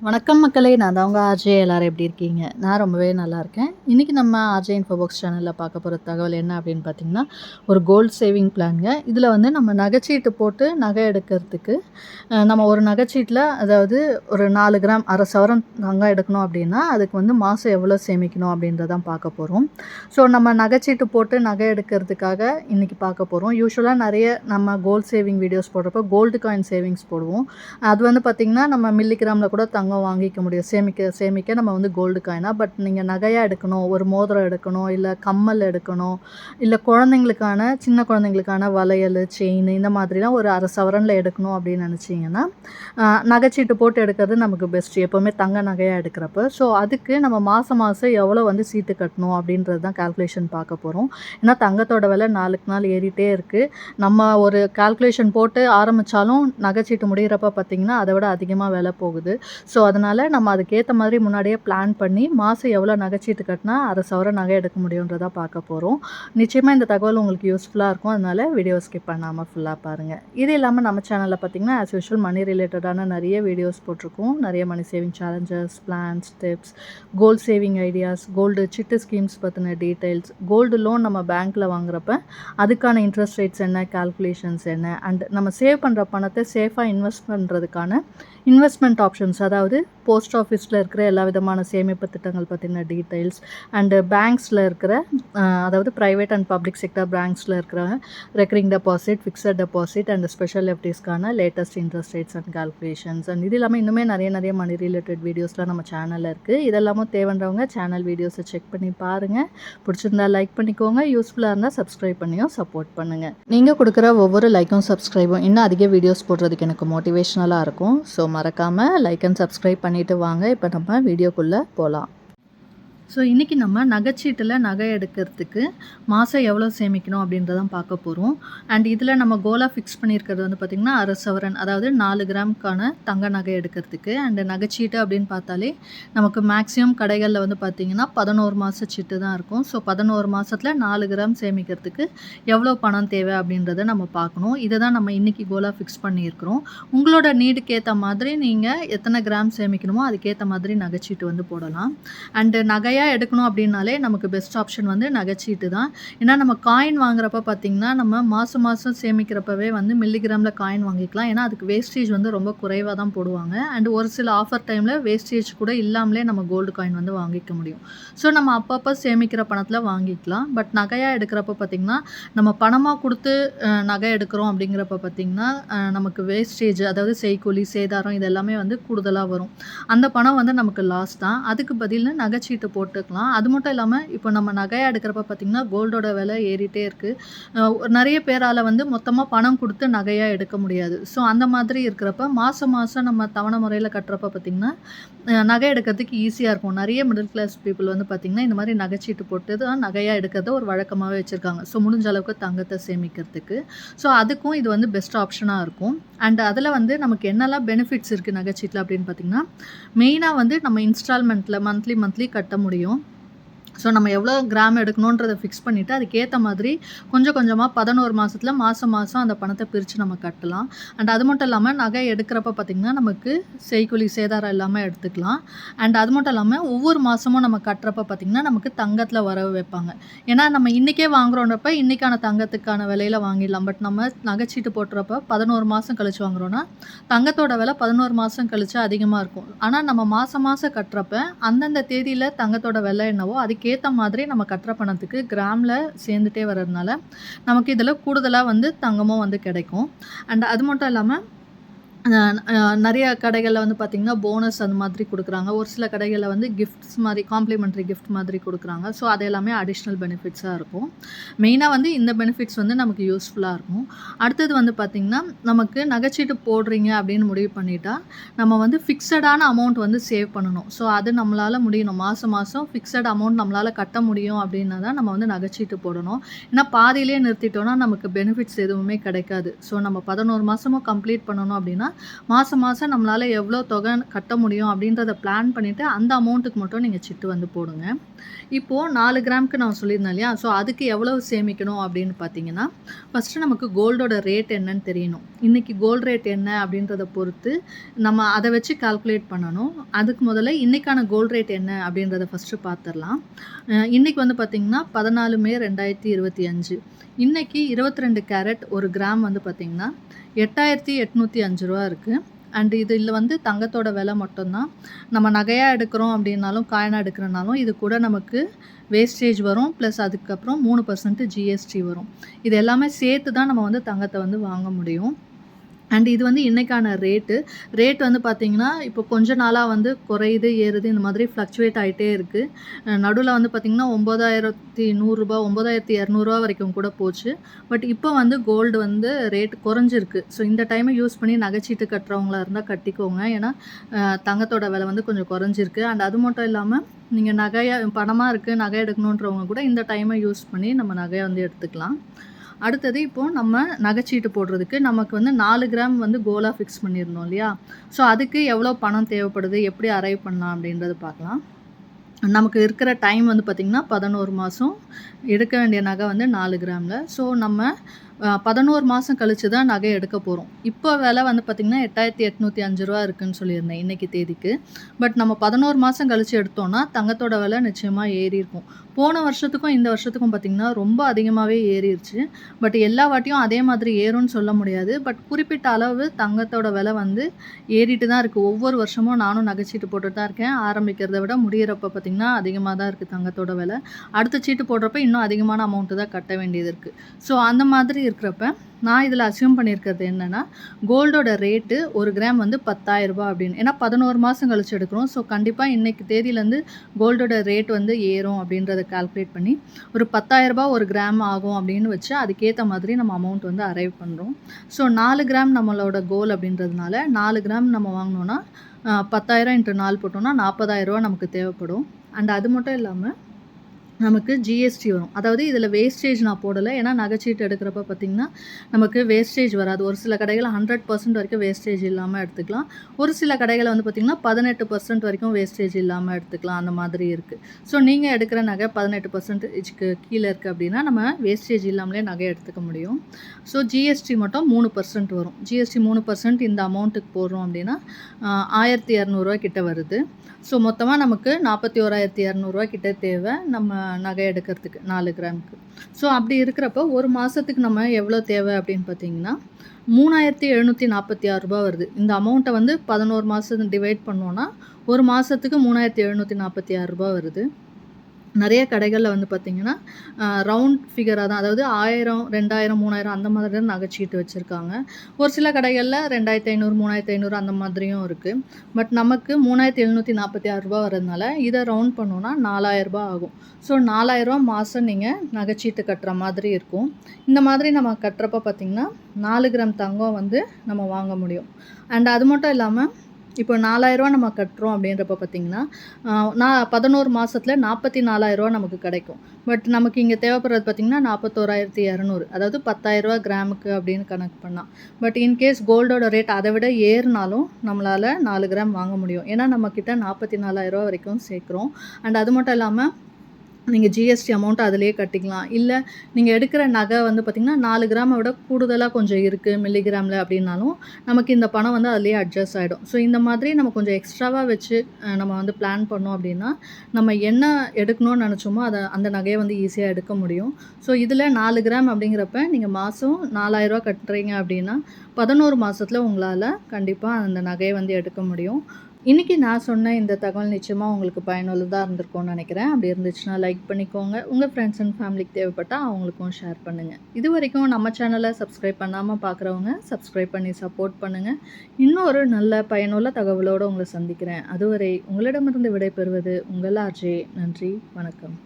வணக்கம் மக்களே நான் தான் உங்கள் ஆர்ஜே. எல்லோரும் எப்படி இருக்கீங்க? நான் ரொம்பவே நல்லா இருக்கேன். இன்றைக்கி நம்ம ஆர்ஜே இன்ஃபோபாக்ஸ் சேனலில் பார்க்க போகிற தகவல் என்ன அப்படின்னு பார்த்தீங்கன்னா ஒரு கோல்டு சேவிங் பிளான்ங்க இதில் வந்து நம்ம நகைச்சீட்டு போட்டு நகை எடுக்கிறதுக்கு நம்ம ஒரு நகைச்சீட்டில் அதாவது ஒரு நாலு கிராம் அரை சவரன் நகை எடுக்கணும் அப்படின்னா அதுக்கு வந்து மாதம் எவ்வளோ சேமிக்கணும் அப்படின்றதான் பார்க்க போகிறோம் ஸோ நம்ம நகைச்சீட்டு போட்டு நகை எடுக்கிறதுக்காக இன்றைக்கி பார்க்க போகிறோம் யூஸ்வலாக நிறைய நம்ம கோல்டு சேவிங் வீடியோஸ் போடுறப்போ கோல்டு காயின் சேவிங்ஸ் போடுவோம். அது வந்து பார்த்திங்கன்னா நம்ம மில்லிகிராமில் கூட தங்கம் வாங்கிக்க முடியும். சேமிக்க சேமிக்க நம்ம வந்து கோல்டு காயினாக பட் நீங்கள் நகையாக எடுக்கணும் ஒரு மோதிரம் எடுக்கணும் இல்லை கம்மல் எடுக்கணும் இல்லை குழந்தைங்களுக்கான சின்ன குழந்தைங்களுக்கான வளையல் செயின் இந்த மாதிரிலாம் ஒரு அரை சவரனில் எடுக்கணும் அப்படின்னு நினச்சிங்கன்னா நகைச்சீட்டு போட்டு எடுக்கிறது நமக்கு பெஸ்ட் எப்போவுமே தங்க நகையாக எடுக்கிறப்ப. ஸோ அதுக்கு நம்ம மாதம் மாதம் எவ்வளோ வந்து சீட்டு கட்டணும் அப்படின்றது தான் கால்குலேஷன் பார்க்க போகிறோம் ஏன்னா தங்கத்தோட விலை நாளுக்கு நாள் ஏறிட்டே இருக்குது நம்ம ஒரு கால்குலேஷன் போட்டு ஆரம்பித்தாலும் நகைச்சீட்டு முடிகிறப்ப பார்த்திங்கன்னா அதை விட அதிகமாக விலை போகுது. ஸோ ஸோ அதனால் நம்ம அதுக்கேற்ற மாதிரி முன்னாடியே பிளான் பண்ணி மாதம் எவ்வளோ நகைச்சீட்டு கட்டினா அரை சவர நகை எடுக்க முடியுன்றதா பார்க்க போகிறோம் நிச்சயமாக இந்த தகவல் உங்களுக்கு யூஸ்ஃபுல்லாக இருக்கும். அதனால் வீடியோ ஸ்கிப் பண்ணாமல் ஃபுல்லாக பாருங்கள் இது இல்லாமல் நம்ம சேனலில் பார்த்திங்கன்னா ஆஸ் யூஷுவல் மணி ரிலேட்டடான நிறைய வீடியோஸ் போட்டிருக்கோம். நிறைய money saving challenges plans tips gold saving ideas gold chit schemes பற்றின டீட்டெயில்ஸ் கோல்டு லோன் நம்ம பேங்க்கில் வாங்குறப்ப அதுக்கான இன்ட்ரெஸ்ட் ரேட்ஸ் என்ன கால்குலேஷன்ஸ் என்ன அண்ட் நம்ம சேவ் பண்ணுற பணத்தை சேஃபாக இன்வெஸ்ட் பண்ணுறதுக்கான இன்வெஸ்ட்மெண்ட் ஆப்ஷன்ஸ் அதாவது போஸ்ட் ஆஃபீஸில் இருக்கிற எல்லா விதமான சேமிப்பு திட்டங்கள் பற்றின டீட்டெயில்ஸ் அண்டு பேங்க்ஸில் இருக்கிற அதாவது ப்ரைவேட் அண்ட் பப்ளிக் செக்டர் பேங்க்ஸில் இருக்கிற recurring deposit fixed deposit and special எஃப்டிஸ்க்கான latest interest rates and calculations and இது இல்லாமல் இன்னுமே நிறைய நிறைய மணி ரிலேட்டட் வீடியோஸ்லாம் நம்ம சேனலில் இருக்குது இதெல்லாமும் தேவைன்றவங்க சேனல் வீடியோஸை செக் பண்ணி பாருங்கள் பிடிச்சிருந்தா லைக் பண்ணிக்கோங்க. யூஸ்ஃபுல்லாக இருந்தால் சப்ஸ்கிரைப் பண்ணியும் சப்போர்ட் பண்ணுங்கள் நீங்கள் கொடுக்குற ஒவ்வொரு லைக்கும் சப்ஸ்கிரைபும் இன்னும் அதிக வீடியோஸ் போடுறதுக்கு எனக்கு மோட்டிவேஷனலாக இருக்கும். ஸோ மறக்காமல் லைக் அண்ட் சப்ஸ்கிரைப் பண்ணிவிட்டு வாங்க. இப்போ நம்ம வீடியோக்குள்ளே போகலாம் ஸோ இன்றைக்கி நம்ம நகைச்சீட்டில் நகை எடுக்கிறதுக்கு மாதம் எவ்வளோ சேமிக்கணும் அப்படின்றதான் பார்க்க போகிறோம் அண்ட் இதில் நம்ம கோலாக ஃபிக்ஸ் பண்ணியிருக்கிறது வந்து பார்த்திங்கன்னா அரை சவரன் அதாவது நாலு கிராம்க்கான தங்க நகை எடுக்கிறதுக்கு. அண்டு நகைச்சீட்டு அப்படின்னு பார்த்தாலே நமக்கு மேக்ஸிமம் கடைகளில் வந்து பார்த்திங்கன்னா பதினோரு மாத சீட்டு தான் இருக்கும். ஸோ பதினோரு மாதத்தில் நாலு கிராம் சேமிக்கிறதுக்கு எவ்வளோ பணம் தேவை அப்படின்றத நம்ம பார்க்கணும். இதை தான் நம்ம இன்றைக்கி கோலாக ஃபிக்ஸ் பண்ணியிருக்கிறோம். உங்களோட நீடுக்கு ஏற்ற மாதிரி நீங்கள் எத்தனை கிராம் சேமிக்கணுமோ அதுக்கேற்ற மாதிரி நகைச்சீட்டு வந்து போடலாம். அண்டு நகை நகையாக எடுக்கணும் அப்படின்னாலே நமக்கு பெஸ்ட் ஆப்ஷன் வந்து நகைச்சீட்டு தான். ஏன்னா நம்ம காயின் வாங்குறப்ப பார்த்திங்கன்னா நம்ம மாதம் மாதம் சேமிக்கிறப்பவே வந்து மில்லிகிராமில் காயின் வாங்கிக்கலாம். ஏன்னா அதுக்கு வேஸ்டேஜ் வந்து ரொம்ப குறைவாக தான் போடுவாங்க. அண்ட் ஒரு சில ஆஃபர் டைமில் வேஸ்டேஜ் கூட இல்லாமலே நம்ம கோல்டு காயின் வந்து வாங்கிக்க முடியும். ஸோ நம்ம அப்பப்போ சேமிக்கிற பணத்தில் வாங்கிக்கலாம். பட் நகையாக எடுக்கிறப்ப பார்த்திங்கன்னா நம்ம பணமாக கொடுத்து நகை எடுக்கிறோம் அப்படிங்கிறப்ப பார்த்திங்கன்னா நமக்கு வேஸ்டேஜ் அதாவது செய்கூலி சேதாரம் இது எல்லாமே வந்து கூடுதலாக வரும். அந்த பணம் வந்து நமக்கு லாஸ் தான். அதுக்கு பதில் நகைச்சீட்டு போட்டு போட்டுக்கலாம். அது மட்டும் இல்லாமல் இப்போ நம்ம நகையாக எடுக்கிறப்ப பார்த்திங்கன்னா கோல்டோட விலை ஏறிட்டே இருக்குது நிறைய பேரால் வந்து மொத்தமாக பணம் கொடுத்து நகையாக எடுக்க முடியாது. ஸோ அந்த மாதிரி இருக்கிறப்ப மாதம் மாதம் நம்ம தவணை முறையில் கட்டுறப்ப பார்த்திங்கன்னா நகை எடுக்கிறதுக்கு ஈஸியாக இருக்கும். நிறைய மிடில் கிளாஸ் பீப்புள் வந்து பார்த்திங்கன்னா இந்த மாதிரி நகைச்சீட்டு போட்டு தான் நகையாக எடுக்கிறத ஒரு வழக்கமாகவே வச்சுருக்காங்க. ஸோ முடிஞ்ச அளவுக்கு தங்கத்தை சேமிக்கிறதுக்கு. ஸோ அதுக்கும் இது வந்து பெஸ்ட் ஆப்ஷனாக இருக்கும். அண்ட் அதில் வந்து நமக்கு என்னெல்லாம் பெனிஃபிட்ஸ் இருக்குது நகைச்சீட்டில் அப்படின்னு பார்த்திங்கன்னா மெயினாக வந்து நம்ம இன்ஸ்டால்மெண்ட்டில் மந்த்லி மந்த்லி கட்ட முடியும். Marion ஸோ நம்ம எவ்வளோ கிராம் எடுக்கணுன்றதை ஃபிக்ஸ் பண்ணிவிட்டு அதுக்கேற்ற மாதிரி கொஞ்சம் கொஞ்சமாக பதினோரு மாதத்தில் மாதம் மாதம் அந்த பணத்தை பிரித்து நம்ம கட்டலாம். அண்ட் அது மட்டும் இல்லாமல் நகை எடுக்கிறப்ப பார்த்திங்கன்னா நமக்கு செய்கூலி சேதாரம் இல்லாமல் எடுத்துக்கலாம். அண்ட் அது மட்டும் இல்லாமல் ஒவ்வொரு மாதமும் நம்ம கட்டுறப்ப பார்த்திங்கன்னா நமக்கு தங்கத்தில் வரவு வைப்பாங்க. ஏன்னா நம்ம இன்றைக்கே வாங்குறோன்றப்ப இன்றைக்கான தங்கத்துக்கான விலையில் வாங்கிடலாம். பட் நம்ம நகைச்சீட்டு போட்டுறப்ப பதினோரு மாதம் கழிச்சு வாங்குறோன்னா தங்கத்தோட விலை பதினோரு மாதம் கழிச்சு அதிகமாக இருக்கும். ஆனால் நம்ம மாதம் மாதம் கட்டுறப்ப அந்தந்த தேதியில் தங்கத்தோட விலை என்னவோ அதுக்கு அதுக்கேற்ற மாதிரி நம்ம கட்டுற பணத்துக்கு கிராமில் சேர்ந்துட்டே வர்றதுனால நமக்கு இதில் கூடுதலாக வந்து தங்கமும் வந்து கிடைக்கும். அண்ட் அது மட்டும் இல்லாமல் நிறைய கடைகளில் வந்து பார்த்திங்கன்னா போனஸ் அந்த மாதிரி கொடுக்குறாங்க. ஒரு சில கடைகளில் வந்து கிஃப்ட்ஸ் மாதிரி காம்ப்ளிமெண்ட்ரி கிஃப்ட் மாதிரி கொடுக்குறாங்க. ஸோ அது எல்லாமே அடிஷ்னல் பெனிஃபிட்ஸாக இருக்கும். மெயினாக வந்து இந்த பெனிஃபிட்ஸ் வந்து நமக்கு யூஸ்ஃபுல்லாக இருக்கும். அடுத்தது வந்து பார்த்திங்கன்னா நமக்கு நகைச்சீட்டு போடுறீங்க அப்படின்னு முடிவு பண்ணிட்டா நம்ம வந்து ஃபிக்ஸடான அமௌண்ட் வந்து சேவ் பண்ணணும். ஸோ அது நம்மளால் முடியணும். மாதம் மாதம் ஃபிக்ஸட் அமௌண்ட் நம்மளால் கட்ட முடியும் அப்படின்னா தான் நம்ம வந்து நகைச்சீட்டு போடணும். ஏன்னா பாதியிலே நிறுத்திட்டோன்னா நமக்கு பெனிஃபிட்ஸ் எதுவுமே கிடைக்காது. ஸோ நம்ம பதினோரு மாதமும் கம்ப்ளீட் பண்ணணும் அப்படின்னா மாதம் மாதம் நம்மளால் எவ்வளோ தொகை கட்ட முடியும் அப்படின்றத பிளான் பண்ணிவிட்டு அந்த அமௌண்ட்டுக்கு மட்டும் நீங்கள் சிட்டு வந்து போடுங்க. இப்போது நாலு கிராமுக்கு நான் சொல்லியிருந்தேன் இல்லையா? ஸோ அதுக்கு எவ்வளவு சேமிக்கணும் அப்படின்னு பார்த்தீங்கன்னா ஃபஸ்ட்டு நமக்கு கோல்டோட ரேட் என்னன்னு தெரியணும். இன்றைக்கி கோல்டு ரேட் என்ன அப்படின்றத பொறுத்து நம்ம அதை வச்சு கால்குலேட் பண்ணணும். அதுக்கு முதல்ல இன்றைக்கான கோல்டு ரேட் என்ன அப்படின்றத ஃபஸ்ட்டு பார்த்துடலாம் இன்றைக்கி வந்து பார்த்திங்கன்னா பதினாலு மே ரெண்டாயிரத்தி இருபத்தி அஞ்சு. இன்றைக்கி இருபத்தி ரெண்டு கேரட் ஒரு கிராம் வந்து பார்த்திங்கன்னா எட்டாயிரத்தி எட்நூற்றி அஞ்சு ரூபா இருக்குது அண்ட் இதில் வந்து தங்கத்தோட விலை மட்டும்தான். நம்ம நகையாக எடுக்கிறோம் அப்படின்னாலும் காயினாக எடுக்கிறனாலும் இது கூட நமக்கு வேஸ்டேஜ் வரும். ப்ளஸ் அதுக்கப்புறம் மூணு பர்சன்ட் ஜிஎஸ்டி வரும். இது எல்லாமே சேர்த்து தான் நம்ம வந்து தங்கத்தை வந்து வாங்க முடியும். அண்ட் இது வந்து இன்றைக்கான ரேட்டு ரேட் வந்து பார்த்திங்கன்னா இப்போ கொஞ்ச நாளாக வந்து குறையுது ஏறுது இந்த மாதிரி ஃப்ளக்சுவேட் ஆகிட்டே இருக்குது நடுவில் வந்து பார்த்திங்கன்னா ஒம்பதாயிரத்தி நூறுரூபா ஒம்பதாயிரத்தி இரநூறுவா வரைக்கும் கூட போச்சு. பட் இப்போ வந்து கோல்டு வந்து ரேட் குறைஞ்சிருக்கு. ஸோ இந்த டைமை யூஸ் பண்ணி நகைச்சீட்டு கட்டுறவங்களா இருந்தால் கட்டிக்கோங்க. ஏன்னா தங்கத்தோட விலை வந்து கொஞ்சம் குறைஞ்சிருக்கு. அண்ட் அது மட்டும் இல்லாமல் நீங்கள் நகையை பணமாக இருக்குது நகை எடுக்கணுன்றவங்க கூட இந்த டைமை யூஸ் பண்ணி நம்ம நகையை வந்து எடுத்துக்கலாம். அடுத்தது இப்போது நம்ம நகைச்சீட்டு போடுறதுக்கு நமக்கு வந்து நாலு கிராம் வந்து கோலாக ஃபிக்ஸ் பண்ணியிருந்தோம் இல்லையா? ஸோ அதுக்கு எவ்வளோ பணம் தேவைப்படுது? எப்படி அரைவ் பண்ணலாம் அப்படின்றது பார்க்கலாம். நமக்கு இருக்கிற டைம் வந்து பார்த்திங்கன்னா பதினோரு மாதம் எடுக்க வேண்டிய நகை வந்து நாலு கிராமில். ஸோ நம்ம பதினோரு மாதம் கழித்து தான் நகை எடுக்க போகிறோம் இப்போ விலை வந்து பார்த்திங்கன்னா எட்டாயிரத்தி எட்நூற்றி அஞ்சு ரூபா இருக்குதுன்னு சொல்லியிருந்தேன் இன்றைக்கி தேதிக்கு. பட் நம்ம பதினோரு மாதம் கழித்து எடுத்தோன்னா தங்கத்தோட விலை நிச்சயமாக ஏறி இருக்கும். போன வருஷத்துக்கும் இந்த வருஷத்துக்கும் பார்த்திங்கன்னா ரொம்ப அதிகமாகவே ஏறிடுச்சு பட் எல்லா வாட்டியும் அதே மாதிரி ஏறும்னு சொல்ல முடியாது. பட் குறிப்பிட்ட அளவு தங்கத்தோட விலை வந்து ஏறிட்டு தான் இருக்குது ஒவ்வொரு வருஷமும் நானும் நகைச்சீட்டு போட்டுட்டு தான் இருக்கேன். ஆரம்பிக்கிறத விட முடிகிறப்ப பார்த்திங்கன்னா அதிகமாக தான் இருக்குது தங்கத்தோட விலை. அடுத்த சீட்டு போடுறப்ப இன்னும் அதிகமான அமௌண்ட்டு தான் கட்ட வேண்டியது இருக்குது ஸோ அந்த மாதிரி இருக்கிறப்ப நான் இதில் அசியூம் பண்ணியிருக்கிறது என்னென்னா கோல்டோட ரேட்டு ஒரு கிராம் வந்து பத்தாயிரரூபா அப்படின்னு. ஏன்னா பதினோரு மாதம் கழிச்சு எடுக்கிறோம். ஸோ கண்டிப்பாக இன்றைக்கி தேதியிலேருந்து கோல்டோட ரேட் வந்து ஏறும் அப்படின்றத கால்குலேட் பண்ணி ஒரு பத்தாயிரரூபா ஒரு கிராம் ஆகும் அப்படின்னு வச்சு அதுக்கேற்ற மாதிரி நம்ம அமௌண்ட் வந்து அரைவ் பண்ணுறோம் ஸோ நாலு கிராம் நம்மளோட கோல் அப்படின்றதுனால நாலு கிராம் நம்ம வாங்கினோன்னா பத்தாயிரம் இன்ட்டு நாலு போட்டோம்னா நாற்பதாயிரரூவா நமக்கு தேவைப்படும். அண்ட் அது மட்டும் இல்லாமல் நமக்கு ஜிஎஸ்டி வரும். அதாவது இதில் வேஸ்டேஜ் நான் போடலை. ஏன்னா நகைச்சீட்டு எடுக்கிறப்ப பார்த்திங்கன்னா நமக்கு வேஸ்டேஜ் வராது. ஒரு சில கடைகளில் ஹண்ட்ரட் பர்சன்ட் வரைக்கும் வேஸ்டேஜ் இல்லாமல் எடுத்துக்கலாம். ஒரு சில கடைகளை வந்து பார்த்திங்கன்னா பதினெட்டு பர்சன்ட் வரைக்கும் வேஸ்டேஜ் இல்லாமல் எடுத்துக்கலாம். அந்த மாதிரி இருக்குது ஸோ நீங்கள் எடுக்கிற நகை பதினெட்டு பர்சன்டேஜ்க்கு கீழே இருக்குது அப்படின்னா நம்ம வேஸ்டேஜ் இல்லாமலே நகை எடுத்துக்க முடியும். ஸோ ஜிஎஸ்டி மட்டும் மூணு பர்சன்ட் வரும். ஜிஎஸ்டி மூணு பர்சன்ட் இந்த அமௌண்ட்டுக்கு போடுறோம் அப்படின்னா ஆயிரத்தி இரநூறுவா கிட்ட வருது. ஸோ மொத்தமாக நமக்கு நாற்பத்தி ஓராயிரத்தி இரநூறுவா கிட்ட தேவை. நம்ம நகை எடுக்கிறதுக்கு நாலு கிராமுக்கு. ஸோ அப்படி இருக்கிறப்போ ஒரு மாதத்துக்கு நம்ம எவ்வளோ தேவை அப்படின்னு பார்த்தீங்கன்னா மூணாயிரத்தி எழுநூற்றி நாற்பத்தி ஆறு ரூபா வருது. இந்த அமௌண்ட்டை வந்து பதினோரு மாதம் டிவைட் பண்ணோன்னா ஒரு மாதத்துக்கு மூணாயிரத்தி எழுநூற்றி நாற்பத்தி ஆறு ரூபா வருது. நிறைய கடைகளில் வந்து பார்த்திங்கன்னா ரவுண்ட் ஃபிகராக தான் அதாவது ஆயிரம் ரெண்டாயிரம் மூணாயிரம் அந்த மாதிரி தான் நகைச்சீட்டு வச்சுருக்காங்க. ஒரு சில கடைகளில் ரெண்டாயிரத்தி ஐநூறு மூணாயிரத்தி ஐநூறு அந்த மாதிரியும் இருக்குது பட் நமக்கு மூணாயிரத்தி எழுநூற்றி நாற்பத்தி ஆறு ரூபா வரதுனால இதை ரவுண்ட் பண்ணோன்னா நாலாயிரரூபா ஆகும். ஸோ நாலாயிரரூபா மாதம் நீங்கள் நகைச்சீட்டு கட்டுற மாதிரி இருக்கும். இந்த மாதிரி நம்ம கட்டுறப்ப பார்த்திங்கன்னா நாலு கிராம் தங்கம் வந்து நம்ம வாங்க முடியும். அண்ட் அது மட்டும் இல்லாமல் இப்போ நாலாயிரரூவா நம்ம கட்டுறோம் அப்படின்றப்ப பார்த்திங்கன்னா நான் பதினோரு மாதத்தில் நாற்பத்தி நாலாயிரரூவா நமக்கு கிடைக்கும். பட் நமக்கு இங்கே தேவைப்படுறது பார்த்திங்கன்னா நாற்பத்தோராயிரத்தி இரநூறு அதாவது பத்தாயிரரூவா கிராமுக்கு அப்படின்னு கணக்கு பண்ணால் பட் இன்கேஸ் கோல்டோட ரேட் அதை விட ஏறினாலும் நம்மளால் நாலு கிராம் வாங்க முடியும். ஏன்னா நம்மக்கிட்ட நாற்பத்தி நாலாயிரரூவா வரைக்கும் சேர்க்குறோம். அண்ட் அது மட்டும் இல்லாமல் நீங்கள் ஜிஎஸ்டி அமௌண்ட்டை அதிலே கட்டிக்கலாம். இல்லை நீங்கள் எடுக்கிற நகை வந்து பார்த்திங்கன்னா நாலு கிராமை விட கூடுதலாக கொஞ்சம் இருக்குது மில்லிகிராமில் அப்படின்னாலும் நமக்கு இந்த பணம் வந்து அதிலே அட்ஜஸ்ட் ஆகிடும் ஸோ இந்த மாதிரி நம்ம கொஞ்சம் எக்ஸ்ட்ராவாக வச்சு நம்ம வந்து பிளான் பண்ணோம் அப்படின்னா நம்ம என்ன எடுக்கணும்னு நினச்சோமோ அதை அந்த நகையை வந்து ஈஸியாக எடுக்க முடியும். ஸோ இதில் நாலு கிராம் அப்படிங்கிறப்ப நீங்கள் மாதம் நாலாயிரரூவா கட்டுறீங்க அப்படின்னா பதினோரு மாதத்தில் உங்களால் கண்டிப்பாக அந்த நகையை வந்து எடுக்க முடியும். இன்றைக்கி நான் சொன்ன இந்த தகவல் நிச்சயமாக உங்களுக்கு பயனுள்ளதாக இருந்திருக்கும்னு நினைக்கிறேன். அப்படி இருந்துச்சுன்னா லைக் பண்ணிக்கோங்க. உங்கள் ஃப்ரெண்ட்ஸ் அண்ட் ஃபேமிலிக்கு தேவைப்பட்டால் அவங்களுக்கும் ஷேர் பண்ணுங்கள் இது வரைக்கும் நம்ம சேனலை சப்ஸ்கிரைப் பண்ணாமல் பார்க்குறவங்க சப்ஸ்கிரைப் பண்ணி சப்போர்ட் பண்ணுங்கள் இன்னொரு நல்ல பயனுள்ள தகவலோடு உங்களை சந்திக்கிறேன். அதுவரை உங்களிடமிருந்து விடைபெறுவது உங்கள் ஆர்ஜே. நன்றி வணக்கம்.